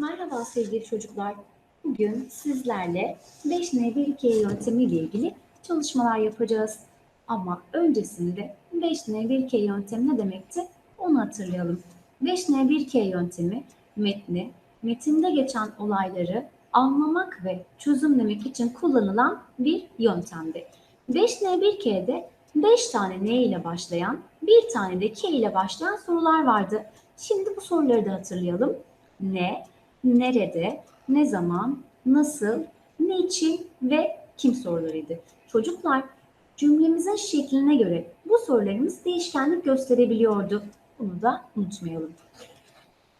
Merhaba sevgili çocuklar. Bugün sizlerle 5N1K yöntemi ile ilgili çalışmalar yapacağız. Ama öncesinde 5N1K yöntemi ne demekti? Onu hatırlayalım. 5N1K yöntemi metni, metinde geçen olayları anlamak ve çözümlemek için kullanılan bir yöntemdi. 5N1K'de 5 tane N ile başlayan, bir tane de K ile başlayan sorular vardı. Şimdi bu soruları da hatırlayalım. Ne, nerede, ne zaman, nasıl, niçin ve kim sorularıydı. Çocuklar cümlemizin şekline göre bu sorularımız değişkenlik gösterebiliyordu. Bunu da unutmayalım.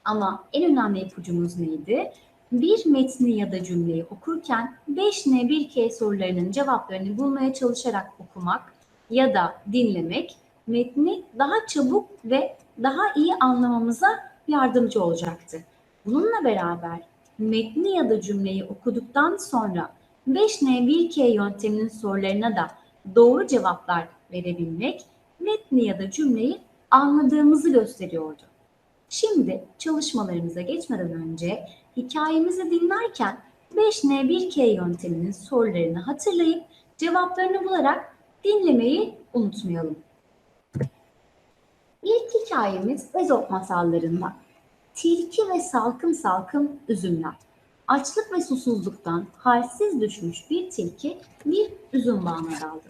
Ama en önemli ipucumuz neydi? Bir metni ya da cümleyi okurken 5N 1K sorularının cevaplarını bulmaya çalışarak okumak ya da dinlemek metni daha çabuk ve daha iyi anlamamıza yardımcı olacaktı. Bununla beraber metni ya da cümleyi okuduktan sonra 5N1K yönteminin sorularına da doğru cevaplar verebilmek metni ya da cümleyi anladığımızı gösteriyordu. Şimdi çalışmalarımıza geçmeden önce hikayemizi dinlerken 5N1K yönteminin sorularını hatırlayıp cevaplarını bularak dinlemeyi unutmayalım. İlk hikayemiz Ezop masallarından. Tilki ve salkım salkım üzümler. Açlık ve susuzluktan halsiz düşmüş bir tilki bir üzüm bağına daldı.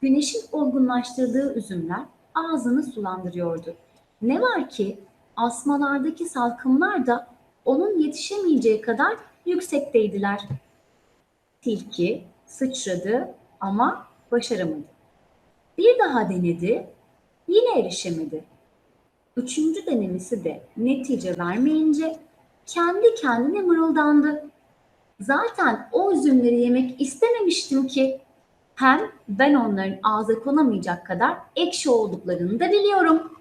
Güneşin olgunlaştırdığı üzümler ağzını sulandırıyordu. Ne var ki asmalardaki salkımlar da onun yetişemeyeceği kadar yüksekteydiler. Tilki sıçradı ama başaramadı. Bir daha denedi, yine erişemedi. Üçüncü denemesi de netice vermeyince kendi kendine mırıldandı. Zaten o üzümleri yemek istememiştim ki. Hem ben onların ağza konamayacak kadar ekşi olduklarını da biliyorum.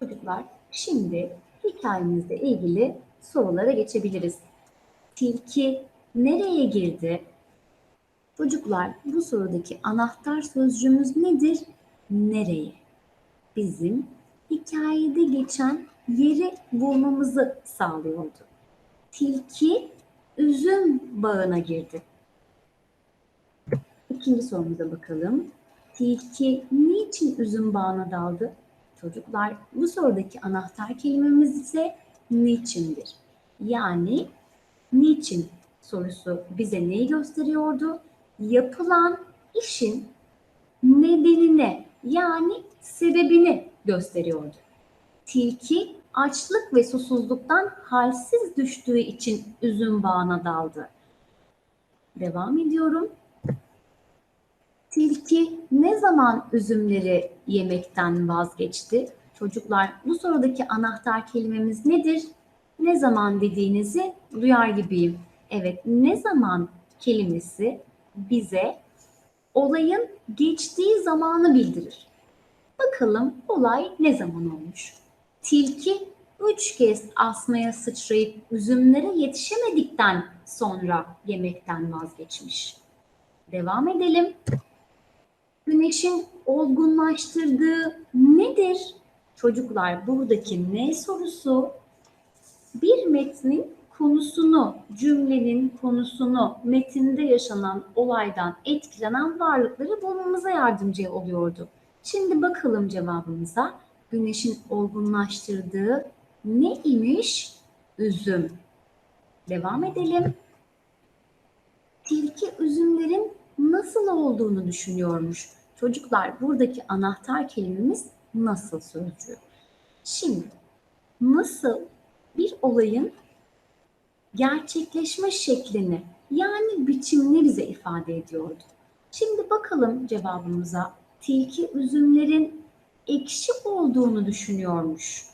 Çocuklar şimdi hikayemizle ilgili sorulara geçebiliriz. Tilki nereye girdi? Çocuklar bu sorudaki anahtar sözcüğümüz nedir? Nereye? Bizim hikayede geçen yeri bulmamızı sağlıyordu. Tilki üzüm bağına girdi. İkinci sorumuza bakalım. Tilki niçin üzüm bağına daldı? Çocuklar bu sorudaki anahtar kelimemiz ise niçindir. Yani niçin sorusu bize neyi gösteriyordu? Yapılan işin nedenine yani sebebini gösteriyordu. Tilki açlık ve susuzluktan halsiz düştüğü için üzüm bağına daldı. Devam ediyorum. Tilki ne zaman üzümleri yemekten vazgeçti? Çocuklar bu sorudaki anahtar kelimemiz nedir? Ne zaman dediğinizi duyar gibiyim. Evet, ne zaman kelimesi bize olayın geçtiği zamanı bildirir. Bakalım olay ne zaman olmuş? Tilki üç kez asmaya sıçrayıp üzümlere yetişemedikten sonra yemekten vazgeçmiş. Devam edelim. Güneşin olgunlaştırdığı nedir? Çocuklar buradaki ne sorusu bir metnin konusunu, cümlenin konusunu, metinde yaşanan olaydan etkilenen varlıkları bulmamıza yardımcı oluyordu. Şimdi bakalım cevabımıza. Güneşin olgunlaştırdığı ne imiş? Üzüm. Devam edelim. Tilki üzümlerin nasıl olduğunu düşünüyormuş. Çocuklar buradaki anahtar kelimemiz nasıl sözcüğü. Şimdi nasıl bir olayın gerçekleşme şeklini yani biçimini bize ifade ediyordu. Şimdi bakalım cevabımıza. Tilki üzümlerin ekşi olduğunu düşünüyormuş.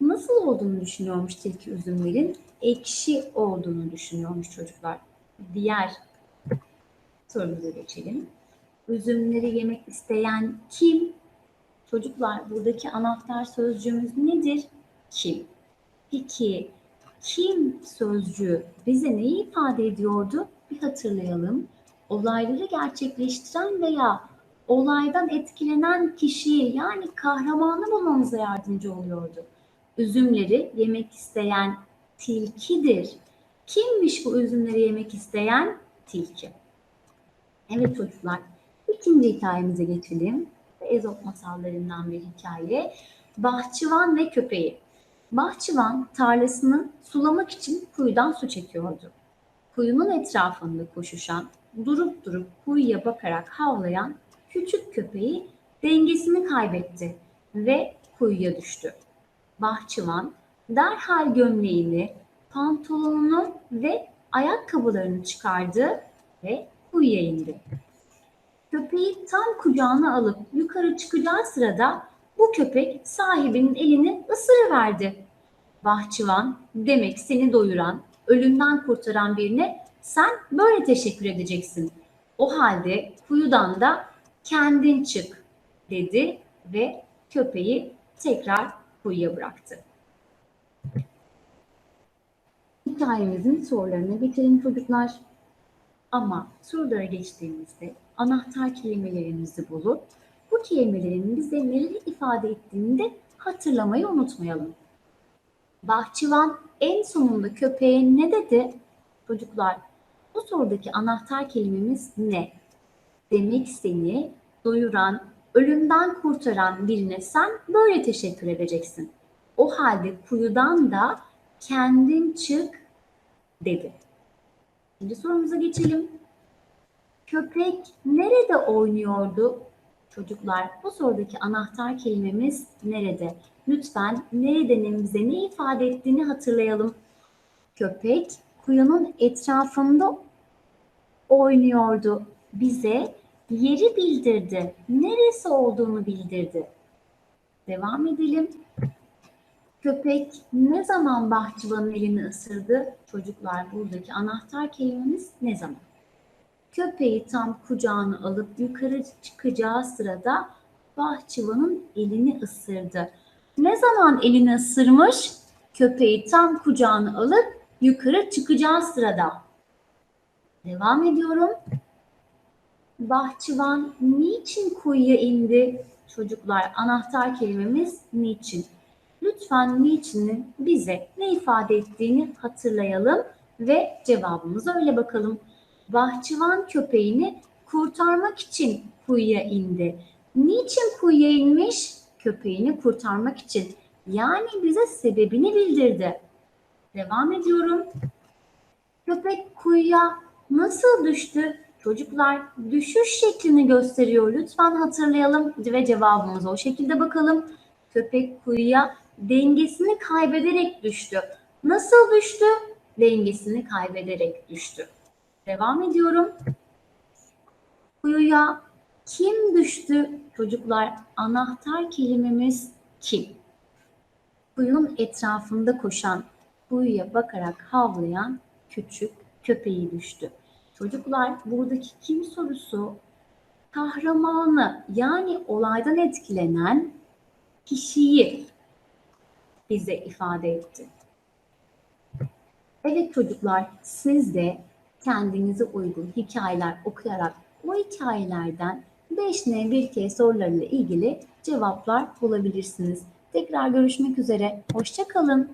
Nasıl olduğunu düşünüyormuş tilki üzümlerin? Ekşi olduğunu düşünüyormuş çocuklar. Diğer sorumuza geçelim. Üzümleri yemek isteyen kim? Çocuklar buradaki anahtar sözcüğümüz nedir? Kim? Peki kim sözcüğü bize neyi ifade ediyordu? Bir hatırlayalım. Olayları gerçekleştiren veya olaydan etkilenen kişiyi yani kahramanı bulmamıza yardımcı oluyordu. Üzümleri yemek isteyen tilkidir. Kimmiş bu üzümleri yemek isteyen tilki? Evet çocuklar, ikinci hikayemize geçelim. Ezop masallarından bir hikaye. Bahçıvan ve köpeği. Bahçıvan tarlasını sulamak için kuyudan su çekiyordu. Kuyunun etrafında koşuşan, durup durup kuyuya bakarak havlayan küçük köpeği dengesini kaybetti ve kuyuya düştü. Bahçıvan derhal gömleğini, pantolonunu ve ayakkabılarını çıkardı ve kuyuya indi. Köpeği tam kucağına alıp yukarı çıkacağı sırada bu köpek sahibinin elini ısırıverdi. Bahçıvan demek seni doyuran, ölümden kurtaran birine sen böyle teşekkür edeceksin. O halde kuyudan da kendin çık dedi ve köpeği tekrar kuyuya bıraktı. Hikayemizin sorularını bitirin çocuklar. Ama sorulara geçtiğimizde anahtar kelimelerimizi bulup bu kelimelerin bize neleri ifade ettiğini de hatırlamayı unutmayalım. Bahçıvan en sonunda köpeğe ne dedi? Çocuklar, bu sorudaki anahtar kelimemiz ne? Demek seni doyuran, ölümden kurtaran birine sen böyle teşekkür edeceksin. O halde kuyudan da kendin çık dedi. Şimdi sorumuza geçelim. Köpek nerede oynuyordu? Çocuklar bu sorudaki anahtar kelimemiz nerede? Lütfen neredenin bize ne ifade ettiğini hatırlayalım. Köpek kuyunun etrafında oynuyordu. Bize yeri bildirdi. Neresi olduğunu bildirdi. Devam edelim. Köpek ne zaman bahçıvanın elini ısırdı? Çocuklar buradaki anahtar kelimemiz ne zaman? Köpeği tam kucağına alıp yukarı çıkacağı sırada bahçıvanın elini ısırdı. Ne zaman elini ısırmış? Köpeği tam kucağına alıp yukarı çıkacağı sırada. Devam ediyorum. Bahçıvan niçin kuyuya indi? Çocuklar anahtar kelimemiz niçin? Lütfen niçinin bize ne ifade ettiğini hatırlayalım ve cevabımıza öyle bakalım. Bahçıvan köpeğini kurtarmak için kuyuya indi. Niçin kuyuya inmiş? Köpeğini kurtarmak için. Yani bize sebebini bildirdi. Devam ediyorum. Köpek kuyuya nasıl düştü? Çocuklar düşüş şeklini gösteriyor. Lütfen hatırlayalım ve cevabımıza o şekilde bakalım. Köpek kuyuya dengesini kaybederek düştü. Nasıl düştü? Dengesini kaybederek düştü. Devam ediyorum. Kuyuya kim düştü? Çocuklar anahtar kelimemiz kim? Kuyunun etrafında koşan, kuyuya bakarak havlayan küçük köpeği düştü. Çocuklar buradaki kim sorusu kahramanı yani olaydan etkilenen kişiyi bize ifade etti. Evet çocuklar siz de kendinize uygun hikayeler okuyarak o hikayelerden 5N 1K sorularıyla ilgili cevaplar bulabilirsiniz. Tekrar görüşmek üzere. Hoşçakalın.